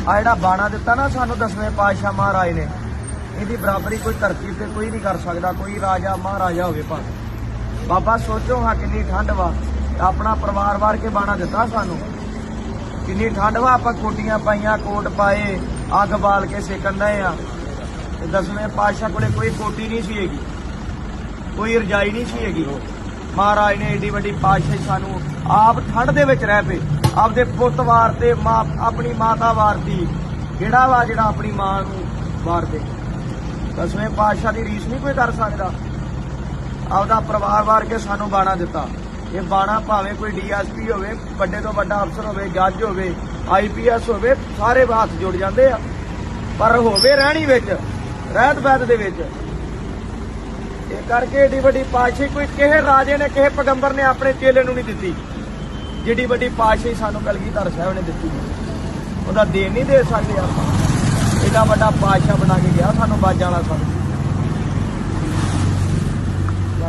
ਆ ਜਿਹੜਾ ਬਾਣਾ ਦਿੱਤਾ ਨਾ ਸਾਨੂੰ ਦਸਵੇਂ ਪਾਤਸ਼ਾਹ ਮਹਾਰਾਜ ਨੇ, ਇਹਦੀ ਬਰਾਬਰੀ ਕੋਈ ਧਰਤੀ ਤੇ ਕੋਈ ਨਹੀਂ ਕਰ ਸਕਦਾ, ਕੋਈ ਰਾਜਾ ਮਹਾਰਾਜਾ ਹੋਵੇ ਭਾਵੇਂ। ਬਾਬਾ ਸੋਚੋ ਹਾਂ ਕਿੰਨੀ ਠੰਡ ਵਾ ਆਪਣਾ ਪਰਿਵਾਰ ਵਾਰ ਕੇ ਬਾਣਾ ਦਿੱਤਾ ਸਾਨੂੰ। ਕਿੰਨੀ ਠੰਡ ਵਾ, ਆਪਾਂ ਕੋਟੀਆਂ ਪਾਈਆਂ, ਕੋਟ ਪਾਏ, ਅੱਗ ਬਾਲ ਕੇ ਸੇਕਣ ਡਏ ਆ। ਤੇ ਦਸਵੇਂ ਪਾਤਸ਼ਾਹ ਕੋਲੇ ਕੋਈ ਕੋਟੀ ਨਹੀਂ ਸੀ ਹੈਗੀ, ਕੋਈ ਰਜਾਈ ਨਹੀਂ ਸੀ ਹੈਗੀ। ਮਹਾਰਾਜ ਨੇ ਏਡੀ ਵੱਡੀ ਪਾਤਸ਼ਾਹੀ ਸਾਨੂੰ ਆਪ ਠੰਡ ਦੇ ਵਿੱਚ ਰਹਿ ਪਏ। ਆਪਦੇ ਪੁੱਤ ਵਾਰ ਤੇ ਮਾਂ, ਆਪਣੀ ਮਾਤਾ ਵਾਰਤੀ। ਕਿਹੜਾ ਵਾ ਜਿਹੜਾ ਆਪਣੀ ਮਾਂ ਨੂੰ ਵਾਰਦੇ ਦਸਵੇਂ ਪਾਤਸ਼ਾਹ ਦੀ ਰੀਸ ਨਹੀਂ ਕੋਈ ਕਰ ਸਕਦਾ। ਆਪਦਾ ਪਰਿਵਾਰ ਵਾਰ ਕੇ ਸਾਨੂੰ ਬਾਣਾ ਦਿੱਤਾ। ਇਹ ਬਾਣਾ ਭਾਵੇਂ ਕੋਈ ਡੀਐਸਪੀ ਹੋਵੇ, ਵੱਡੇ ਤੋਂ ਵੱਡਾ ਅਫਸਰ ਹੋਵੇ, ਜੱਜ ਹੋਵੇ ਆਈਪੀਐਸ ਹੋਵੇ, ਸਾਰੇ ਹੱਥ ਜੁੜ ਜਾਂਦੇ ਆ। ਪਰ ਹੋਵੇ ਰਹਿਣੀ ਵਿੱਚ, ਰਹਿਤ ਬੈਤ ਦੇ ਵਿੱਚ। ਇਹ ਕਰਕੇ ਏਡੀ ਵੱਡੀ ਪਾਤਸ਼ਾਹੀ ਕੋਈ ਕਿਸੇ ਰਾਜੇ ਨੇ, ਕਿਸੇ ਪੈਗੰਬਰ ਨੇ ਆਪਣੇ ਚੇਲੇ ਨੂੰ ਨਹੀਂ ਦਿੱਤੀ। ਜਿੱਡੀ ਵੱਡੀ ਪਾਤਸ਼ਾਹੀ ਸਾਨੂੰ ਕਲਗੀਧਰ ਸਾਹਿਬ ਨੇ ਦਿੱਤੀ। ਉਹਦਾ ਦੇਣ ਨਹੀਂ ਦੇ ਸਕਦੇ ਆਪਾਂ। ਏਡਾ ਵੱਡਾ ਪਾਤਸ਼ਾਹ ਬਣਾ ਕੇ ਗਿਆ, ਸਾਨੂੰ ਬਾਜਾਂ ਵਾਲਾ ਸਾਨੂੰ